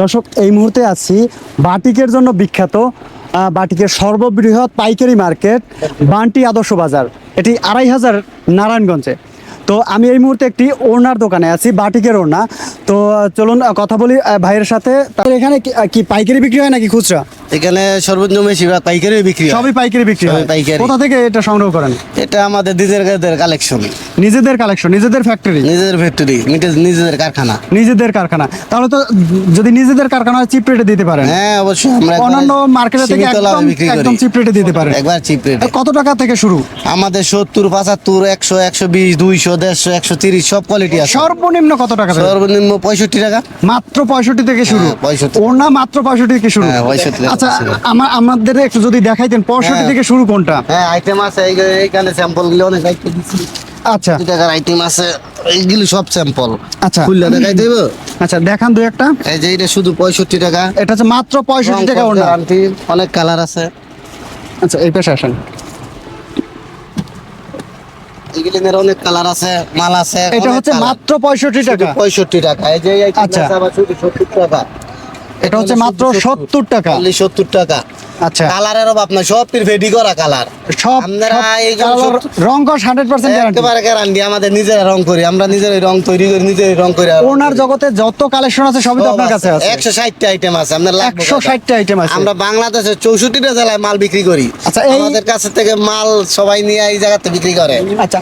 দর্শক, এই মুহূর্তে আছি বাটিকের জন্য বিখ্যাত বাটিকের সর্ববৃহৎ পাইকারি মার্কেট বান্টি আদর্শ বাজার। এটি আড়াই হাজার নারায়ণগঞ্জে। তো আমি এই মুহূর্তে একটি ওড়নার দোকানে আছি, বাটিকের ওড়না। তো, চলুন কথা বলি ভাইয়ের সাথে। এখানে কি পাইকারি বিক্রি হয় নাকি খুচরা? এখানে সর্বোচ্চ বেশিরভাগ পাইকারি বিক্রি সবই পাইকারি বিক্রি হয়। পাইকারি। কোথা থেকে এটা সংগ্রহ করেন? এটা আমাদের নিজেদের কালেকশন নিজেদের কালেকশন নিজেদের ফ্যাক্টরি নিজেদের ফ্যাক্টরি নিজেদের কারখানা। নিজেদের কারখানা। তাহলে তো যদি নিজেদের কারখানা চিপ রেটে দিতে পারেন। হ্যাঁ অবশ্যই আমরা অন্যান্য মার্কেটে থেকে একদম একদম চিপ রেটে দিতে পারেন। একবার চিপ রেট কত টাকা থেকে শুরু? আমাদের সত্তর পঁচাত্তর একশো একশো বিশ দুইশো দেড়শো একশো তিরিশ সব কোয়ালিটি আছে। সর্বনিম্ন কত টাকা? সর্বনিম্ন পঁয়ষট্টি টাকা। মাত্র পঁয়ষট্টি থেকে শুরু? হ্যাঁ, 65 ওনা মাত্র পঁয়ষট্টি থেকে শুরু? হ্যাঁ, 65 থেকে আচ্ছা। আমাদের একটু যদি দেখাইতেন পঁয়ষট্টি হ্যাঁ। থেকে শুরু কোনটা? হ্যাঁ আইটেম আছে এইখানে স্যাম্পলগুলো অনেক আইটেম আচ্ছা। দুই টাকার আইটেম আছে এইগুলো সব স্যাম্পল আচ্ছা। খুললে দেখাই দেবো? আচ্ছা দেখান দু একটা। এই যে এটা শুধু পঁয়ষট্টি টাকা। এটা হচ্ছে মাত্র পঁয়ষট্টি টাকা ওনা অনেক কালার আছে। আচ্ছা এই পেশে আসেন। এগুলিনের অনেক কালার আছে মাল আছে এটা হচ্ছে মাত্র পঁয়ষট্টি টাকা। পঁয়ষট্টি টাকা। এই যে আচ্ছা। সত্তর টাকা। এটা হচ্ছে মাত্র সত্তর টাকা। সত্তর টাকা। আচ্ছা। কালারের অভাব নাই সব করা কালার। সব আপনারা এই রং কস গ্যারান্টি একেবারে গ্যারান্টি আমাদের নিজেরা রং করি আমরা নিজেরাই রং তৈরি করি নিজেরাই রং করি ওনার জগতে যত কালেকশন আছে সবই তো আপনার কাছে আছে। আইটেম আছে আপনার আইটেম আছে। আমরা চৌষট্টিটা জেলায় মাল বিক্রি করি। আচ্ছা, আমাদের কাছে থেকে মাল সবাই নিয়ে এই জায়গাতে বিক্রি করে। আচ্ছা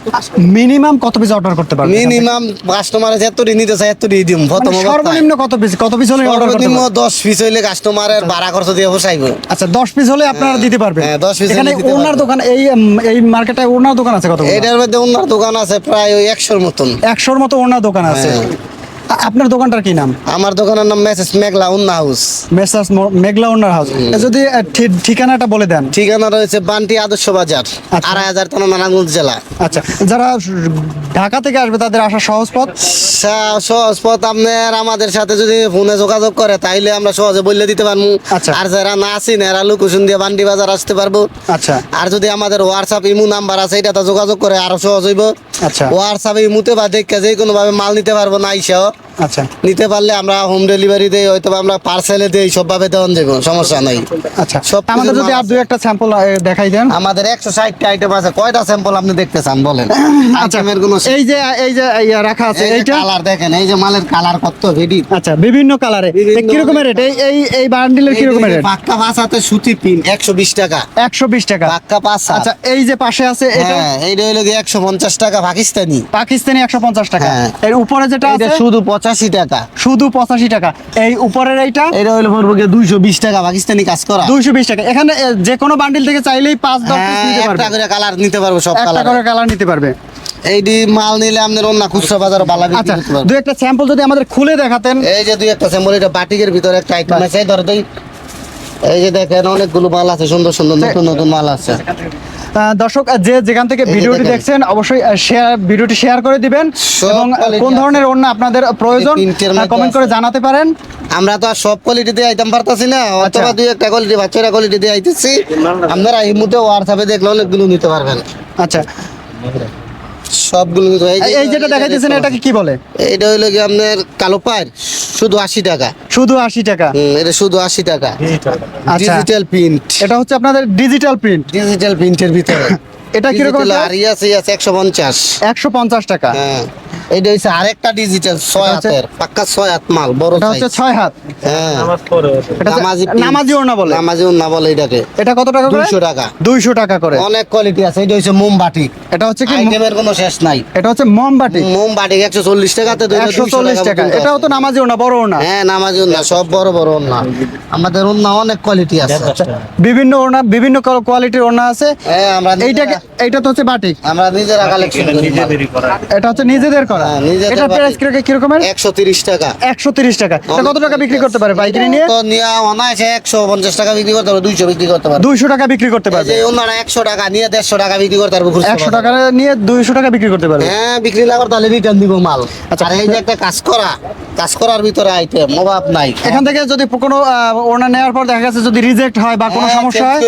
মিনিমাম কত পিস অর্ডার করতে পারবেন মিনিমাম কাস্টমার এতটি নিতে চাই এতটি দিম। প্রথম মানে সর্বনিম্ন কত পিস কত পিস হলে অর্ডার করতে সর্বনিম্ন পারবেন দশ পিস হইলে কাস্টমারের ভাড়া খরচ দিয়ে বসাইব। আচ্ছা 10 পিস হলে আপনারা দিতে পারবেন। হ্যাঁ, 10 পিস এখানে ওনার দোকান এই এই মার্কেটে ওনার দোকান আছে কত এটার মধ্যে ওনার দোকান আছে প্রায় ওই একশোর মতন। 100 এর মতো ওনার দোকান আছে। হ্যাঁ। আপনার দোকানটার কি নাম? আমার দোকানের নাম মেসেজ মেঘলা উন্না হাউস মেসার্স মেঘলা ওনার হাউস যদি ঠিকানাটা বলে দেন। ঠিকানা রয়েছে বান্টি আদর্শ বাজার আচ্ছা। আড়াই হাজার থানা নারায়ণগঞ্জ জেলা। আচ্ছা যারা ঢাকা থেকে আসবে তাদের আসা সহজ পথ? সহজ পথ আপনার আমাদের সাথে যদি ফোনে যোগাযোগ করে তাইলে আমরা সহজে বললে দিতে পারব আচ্ছা। আর যারা না আছি না এরা লোকেশন দিয়ে বান্ডি বাজার আসতে পারব। আচ্ছা। আর যদি আমাদের হোয়াটসঅ্যাপ ইমু নাম্বার আছে এটা যোগাযোগ করে আরও সহজ হইব। আচ্ছা। হোয়াটসঅ্যাপ ইমুতে বা দেখে যে কোনো ভাবে মাল নিতে পারব না আইসাও। আচ্ছা। নিতে পারলে আমরা হোম ডেলিভারি দেই হয়তো আমরা পার্সেলে দেই সব ভাবে দেওয়া যাবে সমস্যা নাই। আচ্ছা। সব আমাদের যদি আর দুই একটা স্যাম্পল দেখাই দেন। আমাদের একশো ষাটটা আইটেম আছে। কয়টা স্যাম্পল আপনি দেখতে চান বলেন? আচ্ছা। আইটেমের কোনো এই যে এই যে রাখা আছে এইটা? কালার দেখেন এই যে মালের কালার কত ভেডি আচ্ছা বিভিন্ন কালারে বিভিন্ন- কি রকমের রেট এই এই এই বান্ডিলের কি রকমের রেট পাক্কা সুতি পিন একশো বিশ টাকা। 120 টাকা। পাক্কা পাঁচ আচ্ছা এই যে পাশে আছে এটা? হ্যাঁ এইটা একশো পঞ্চাশ টাকা পাকিস্তানি। পাকিস্তানি 150 টাকা। হ্যাঁ। এর উপরে যেটা আছে? শুধু পঁচাশি টাকা। শুধু 85 টাকা। এই উপরের এইটা? এটা হইল পড়ব দুইশো বিশ টাকা পাকিস্তানি কাজ করা। 220 টাকা। এখানে যে কোনো বান্ডিল থেকে চাইলেই 5 10 পিস হ্যাঁ, নিতে পারবে। একটা করে কালার নিতে পারব সব একটা কালার করে কালার নিতে পারবে। এই মাল নিলে আপনার অন্য খুচরা বাজার বালা আচ্ছা দুই একটা স্যাম্পল যদি আমাদের খুলে দেখাতেন। এই যে দুই একটা স্যাম্পল এটা বাটিকের ভিতরে একটা আইটেম আছে ধরো এই যে দেখেন অনেকগুলো মাল আছে সুন্দর সুন্দর নতুন নতুন মাল আছে। দর্শক যে যেখান থেকে ভিডিওটি দেখছেন অবশ্যই শেয়ার ভিডিওটি শেয়ার করে দিবেন এবং কোন। ধরনের ওড়না আপনাদের প্রয়োজন কমেন্ট করে জানাতে পারেন। আমরা তো আর সব কোয়ালিটি দিয়ে আইটেম পারতাছি না অথবা আচ্ছা। দুই একটা কোয়ালিটি বাচ্চারা কোয়ালিটি দিয়ে আইতেছি। আপনারা এই মুহূর্তে হোয়াটসঅ্যাপে দেখলে অনেকগুলো নিতে পারবেন। আচ্ছা। সবগুলো। এই যেটা দেখাইতেছেন এটাকে কি বলে? এটা হইল কি আপনার কালো পায়ের শুধু আশি টাকা। শুধু আশি টাকা। এটা শুধু আশি টাকা। আচ্ছা। ডিজিটাল প্রিন্ট এটা হচ্ছে আপনাদের ডিজিটাল প্রিন্ট ডিজিটাল প্রিন্টের ভিতরে। এটা কীরকম ইয়াস ইয়াস আছে একশো পঞ্চাশ। একশো পঞ্চাশ টাকা। হ্যাঁ। এটা হচ্ছে আরেকটা ডিজিটাল ছয় এটা হচ্ছে- হাতের পাক্কা ছয় হাত মাল বড় এটা হচ্ছে ছয় হাত। হ্যাঁ। নামাজি নামাজি ওড়না বলে। নামাজি না বলে এটাকে। এটা কত টাকা করে? দুইশো টাকা। দুইশো টাকা করে। অনেক কোয়ালিটি আছে এটা হচ্ছে মোমবাটি এটা হচ্ছে কি আইটেমের কোনো শেষ নাই। এটা হচ্ছে মোমবাটি একশো চল্লিশ টাকাতে 200 টাকা এটাও তো নামাজি ওড়না বড় ওড়না। হ্যাঁ নামাজি না সব বড় বড় ওন্না আমাদের ওন্না অনেক কোয়ালিটি আছে। বিভিন্ন ওড়না বিভিন্ন কোয়ালিটির ওড়না আছে। হ্যাঁ আমরা এইটাকে এইটা তো হচ্ছে বাটিক আমরা নিজেরা কালেকশন করি। এটা হচ্ছে নিজেদের করা। হ্যাঁ, এটা প্রাইস বাটিক। কিরকমের? একশো তিরিশ টাকা। একশো তিরিশ টাকা। এটা কত টাকা বিক্রি করতে পারে? পাইকারি নিয়ে? তো নিয়ে অনায়াসে একশো পঞ্চাশ টাকা বিক্রি করতে পারবে দুইশো বিক্রি করতে পারবে। দুইশো টাকা বিক্রি করতে পারবে। যে অন্যরা একশো টাকা নিয়ে দেড়শো টাকা বিক্রি করতে পারবে খুচরা একশো বাজারে। টাকা নিয়ে দুইশো টাকা বিক্রি করতে পারবে। হ্যাঁ বিক্রি না তাহলে রিটার্ন দিব মাল। আচ্ছা। এই যে একটা কাজ করা কাজ করার ভিতরে আইটেম অভাব নাই। এখান থেকে যদি কোনো আহ, নেওয়ার পর দেখা গেছে যদি রিজেক্ট হয় বা কোনো হ্যাঁ, সমস্যা হয়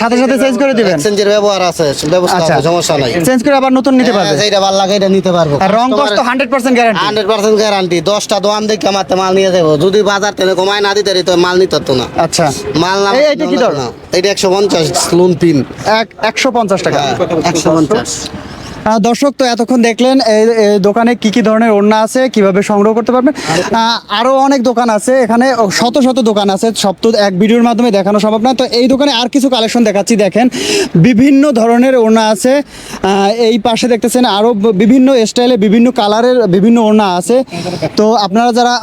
সাথে সাথে চেঞ্জ করে দিবেন। ব্যবহার আছে ব্যবস্থা আচ্ছা। সমস্যা নাই। চেঞ্জ করে আবার নতুন নিতে হ্যাঁ, পারবে। যেটা ভালো লাগে এটা নিতে পারব। রং কস তো hundred percent guarantee hundred percent guarantee দশটা দোয়ান দেখে আমার মাল নিয়ে যাব যদি বাজার থেকে কমায় না দিতে তো মাল নিতে হতো না। আচ্ছা। মাল না এইটা কি দর? এটা একশো পঞ্চাশ লোন তিন। এক একশো পঞ্চাশ টাকা। একশো পঞ্চাশ। আহ, দর্শক তো এতক্ষণ দেখলেন দোকানে কি কি ধরনের ওড়না আছে কীভাবে সংগ্রহ করতে পারবেন। আহ, আরও অনেক দোকান আছে এখানে শত শত দোকান আছে সব তো এক ভিডিওর মাধ্যমে দেখানো সম্ভব না তো এই দোকানে আর কিছু কালেকশন দেখাচ্ছি দেখেন। বিভিন্ন ধরনের ওড়না আছে এই পাশে দেখতেছেন আরও ব- বিভিন্ন স্টাইলে বিভিন্ন কালারের বিভিন্ন ওড়না আছে। তো আপনারা যারা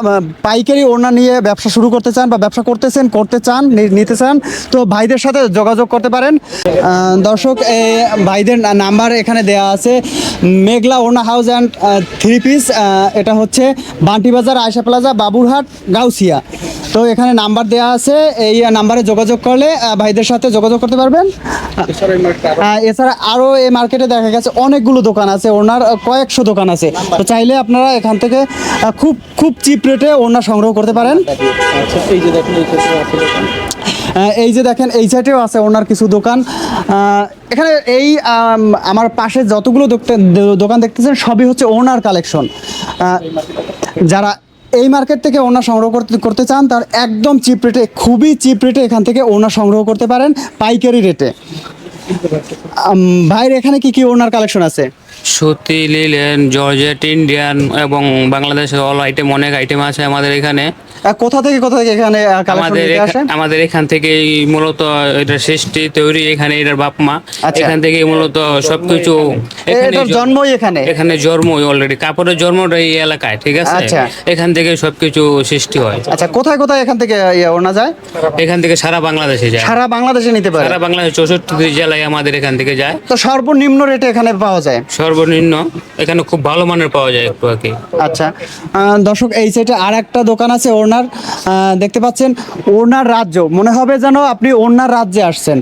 পাইকারি ওড়না নিয়ে ব্যবসা শুরু করতে চান বা ব্যবসা করতেছেন করতে চান নিতে চান তো ভাইদের সাথে যোগাযোগ করতে পারেন। দর্শক ভাইদের নাম্বার এখানে দেওয়া আছে। মেঘলা ওড়না হাউস অ্যান্ড থ্রি পিস এটা হচ্ছে বান্টি বাজার আয়সা প্লাজা বাবুরহাট গাউসিয়া। তো এখানে নাম্বার দেওয়া আছে এই নাম্বারে যোগাযোগ করলে ভাইদের সাথে যোগাযোগ করতে পারবেন। এছাড়া আরও এই মার্কেটে দেখা গেছে অনেকগুলো দোকান আছে ওনার কয়েকশো দোকান আছে। তো চাইলে আপনারা এখান থেকে খুব খুব চিপ রেটে ওনার সংগ্রহ করতে পারেন। আহ, এই যে দেখেন, এই সাইডেও আছে ওনার কিছু দোকান। এখানে এই আমার পাশে যতগুলো দোকান- দেখতেছেন, সবই হচ্ছে ওনার কালেকশন যারা এই মার্কেট থেকে ওনার সংগ্রহ করতে করতে চান, তার একদম চিপ রেটে খুবই চিপ রেটে এখান থেকে ওনার সংগ্রহ করতে পারেন, পাইকারি রেটে ভাইয়ের এখানে কি কি ওনার কালেকশন আছে? সুতি লিলেন জর্জেট ইন্ডিয়ান এবং বাংলাদেশের অল আইটেম অনেক আইটেম আছে আমাদের এখানে। কোথা থেকে কোথা থেকে এখানে আমাদের আমাদের এখান থেকে মূলত এটা সৃষ্টি তৈরি এখানে এটার বাপ মা। আচ্ছা। এখান থেকে মূলত সবকিছু জন্মই এখানে। এখানে জন্মই অলরেডি কাপড়ের জন্মটা এই এলাকায় ঠিক আছে? আচ্ছা। এখান থেকে সবকিছু সৃষ্টি হয়। আচ্ছা কোথায় কোথায় এখান থেকে ইয়ে ওনা যায়? এখান থেকে সারা বাংলাদেশে যায়। সারা বাংলাদেশে নিতে পারে? সারা বাংলাদেশ চৌষট্টি জেলায় আমাদের এখান থেকে যায়। তো সর্বনিম্ন রেটে এখানে পাওয়া যায়? সর্বনিম্ন এখানে খুব ভালো মানের পাওয়া যায় একটু আর কি। আচ্ছা। আহ, দর্শক এই সাইডে আর একটা দোকান আছে ওনার দেখতে পাচ্ছেন ওনার রাজ্য। মনে হবে যেন আপনি ওনার রাজ্যে আসছেন।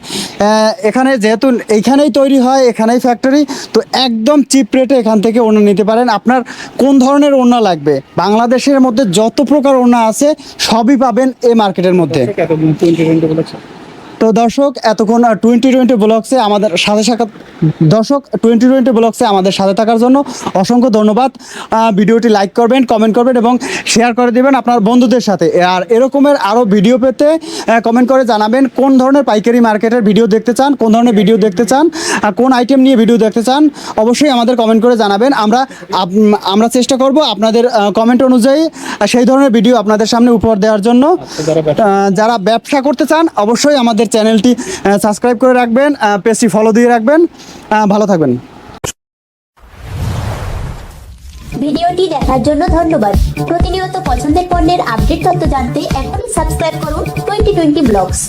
এখানে যেহেতু এইখানেই তৈরি হয়, এখানেই ফ্যাক্টরি তো একদম চিপ রেটে এখান থেকে ওনা নিতে পারেন। আপনার কোন ধরনের ওনা লাগবে? বাংলাদেশের মধ্যে যত প্রকার ওনা আছে, সবই পাবেন এই মার্কেটের মধ্যে। তো দর্শক এতক্ষণ টোয়েন্টি টোয়েন্টি ব্লগসে আমাদের সাথে সাক্ষাৎ দর্শক টোয়েন্টি টোয়েন্টি ব্লগসে আমাদের সাথে থাকার জন্য অসংখ্য ধন্যবাদ। ভিডিওটি লাইক করবেন কমেন্ট করবেন এবং শেয়ার করে দেবেন আপনার বন্ধুদের সাথে। আর এরকমের আরও ভিডিও পেতে কমেন্ট করে জানাবেন কোন ধরনের পাইকারি মার্কেটের ভিডিও দেখতে চান কোন ধরনের ভিডিও দেখতে চান আর কোন আইটেম নিয়ে ভিডিও দেখতে চান অবশ্যই আমাদের কমেন্ট করে জানাবেন। আমরা আমরা চেষ্টা করব আপনাদের কমেন্ট অনুযায়ী সেই ধরনের ভিডিও আপনাদের সামনে উপহার দেওয়ার জন্য। যারা ব্যবসা করতে চান অবশ্যই আমাদের চ্যানেলটি সাবস্ক্রাইব করে রাখবেন পেজটি ফলো দিয়ে রাখবেন। ভালো থাকবেন। ভিডিওটি দেখার জন্য ধন্যবাদ। প্রতিনিয়ত পছন্দের পণ্যের আপডেট তথ্য জানতে এখনই সাবস্ক্রাইব করুন টোয়েন্টি টোয়েন্টি ব্লগস